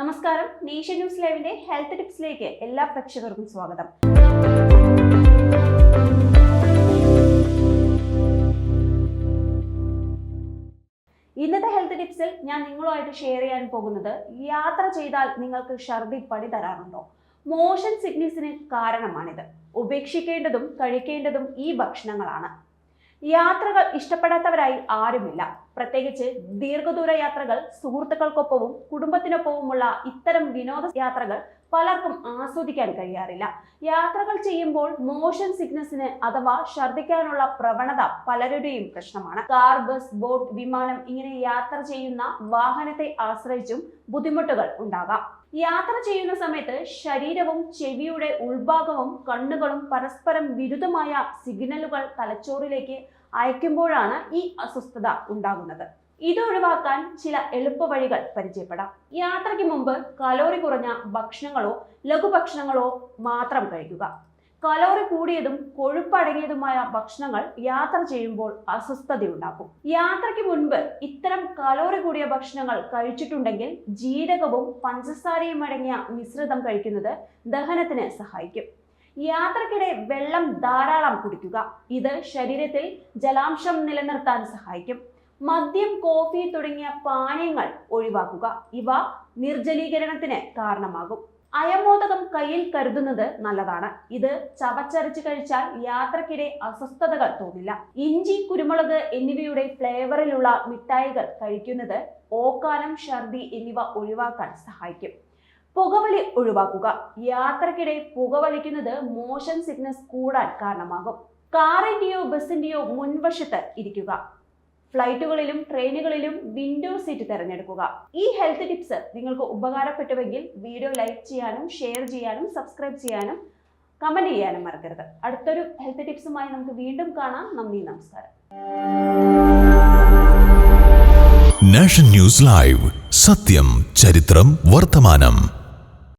നമസ്കാരം. Nation News ലൈവിന്റെ health ടിപ്സിലേക്ക് എല്ലാ പ്രേക്ഷകർക്കും സ്വാഗതം. ഇന്നത്തെ ഹെൽത്ത് ടിപ്സിൽ ഞാൻ നിങ്ങളുമായിട്ട് ഷെയർ ചെയ്യാൻ പോകുന്നത് യാത്ര ചെയ്താൽ നിങ്ങൾക്ക് ഛർദി പണി തരാറുണ്ടോ? മോഷൻ സിക്നസിന് കാരണമാണിത്. ഉപേക്ഷിക്കേണ്ടതും കഴിക്കേണ്ടതും ഈ ഭക്ഷണങ്ങളാണ്. യാത്രകൾ ഇഷ്ടപ്പെടാത്തവരായി ആരുമില്ല. പ്രത്യേകിച്ച് ദീർഘദൂര യാത്രകൾ സുഹൃത്തുക്കൾക്കൊപ്പവും കുടുംബത്തിനൊപ്പവുമുള്ള ഇത്തരം വിനോദ യാത്രകൾ പലർക്കും ആസ്വദിക്കാൻ കഴിയാറില്ല. യാത്രകൾ ചെയ്യുമ്പോൾ മോഷൻ സിക്നസിന് അഥവാ ഛർദ്ദിക്കാനുള്ള പ്രവണത പലരുടെയും പ്രശ്നമാണ്. കാർ ബസ് ബോട്ട് വിമാനം ഇങ്ങനെ യാത്ര ചെയ്യുന്ന വാഹനത്തെ ആശ്രയിച്ചും ബുദ്ധിമുട്ടുകൾ ഉണ്ടാകാം. യാത്ര ചെയ്യുന്ന സമയത്ത് ശരീരവും ചെവിയുടെ ഉൾഭാഗവും കണ്ണുകളും പരസ്പരം വിരുദ്ധമായ സിഗ്നലുകൾ തലച്ചോറിലേക്ക് അയക്കുമ്പോഴാണ് ഈ അസ്വസ്ഥത ഉണ്ടാകുന്നത്. ഇത് ഒഴിവാക്കാൻ ചില എളുപ്പവഴികൾ പരിചയപ്പെടാം. യാത്രയ്ക്ക് മുമ്പ് കലോറി കുറഞ്ഞ ഭക്ഷണങ്ങളോ ലഘുഭക്ഷണങ്ങളോ മാത്രം കഴിക്കുക. കലോറി കൂടിയതും കൊഴുപ്പടങ്ങിയതുമായ ഭക്ഷണങ്ങൾ യാത്ര ചെയ്യുമ്പോൾ അസ്വസ്ഥത ഉണ്ടാക്കും യാത്രയ്ക്ക് മുൻപ് ഇത്തരം കലോറി കൂടിയ ഭക്ഷണങ്ങൾ കഴിച്ചിട്ടുണ്ടെങ്കിൽ ജീരകവും പഞ്ചസാരയും അടങ്ങിയ മിശ്രിതം കഴിക്കുന്നത് ദഹനത്തിന് സഹായിക്കും. യാത്രക്കിടെ വെള്ളം ധാരാളം കുടിക്കുക. ഇത് ശരീരത്തിൽ ജലാംശം നിലനിർത്താൻ സഹായിക്കും. മദ്യം കോഫി തുടങ്ങിയ പാനീയങ്ങൾ ഒഴിവാക്കുക. ഇവ നിർജലീകരണത്തിന് കാരണമാകും. അയമോദകം കയ്യിൽ കരുതുന്നത് നല്ലതാണ്. ഇത് ചവച്ചരച്ച് കഴിച്ചാൽ യാത്രക്കിടെ അസ്വസ്ഥതകൾ തോന്നില്ല. ഇഞ്ചി കുരുമുളക് എന്നിവയുടെ ഫ്ലേവറിലുള്ള മിഠായികൾ കഴിക്കുന്നത് ഓക്കാനം ഛർദി എന്നിവ ഒഴിവാക്കാൻ സഹായിക്കും. പുകവലി ഒഴിവാക്കുക. യാത്രക്കിടെ പുകവലിക്കുന്നത് മോഷൻ സിക്നസ് കൂടാൻ കാരണമാകും. കാറിന്റെയോ ബസിന്റെയോ മുൻവശത്ത് ഇരിക്കുക. ഫ്ലൈറ്റുകളിലും ട്രെയിനുകളിലും വിൻഡോ സീറ്റ് തിരഞ്ഞെടുക്കുക. ഈ ഹെൽത്ത് ടിപ്സ് നിങ്ങൾക്ക് ഉപകാരപ്പെട്ടുവെങ്കിൽ വീഡിയോ ലൈക്ക് ചെയ്യാനും ഷെയർ ചെയ്യാനും സബ്സ്ക്രൈബ് ചെയ്യാനും കമന്റ് ചെയ്യാനും മറക്കരുത്. അടുത്തൊരു ഹെൽത്ത് ടിപ്സുമായി നമുക്ക് വീണ്ടും കാണാം. നന്ദി നമസ്കാരം. നാഷൻ ന്യൂസ് ലൈവ് സത്യം ചരിത്രം വർത്തമാനം.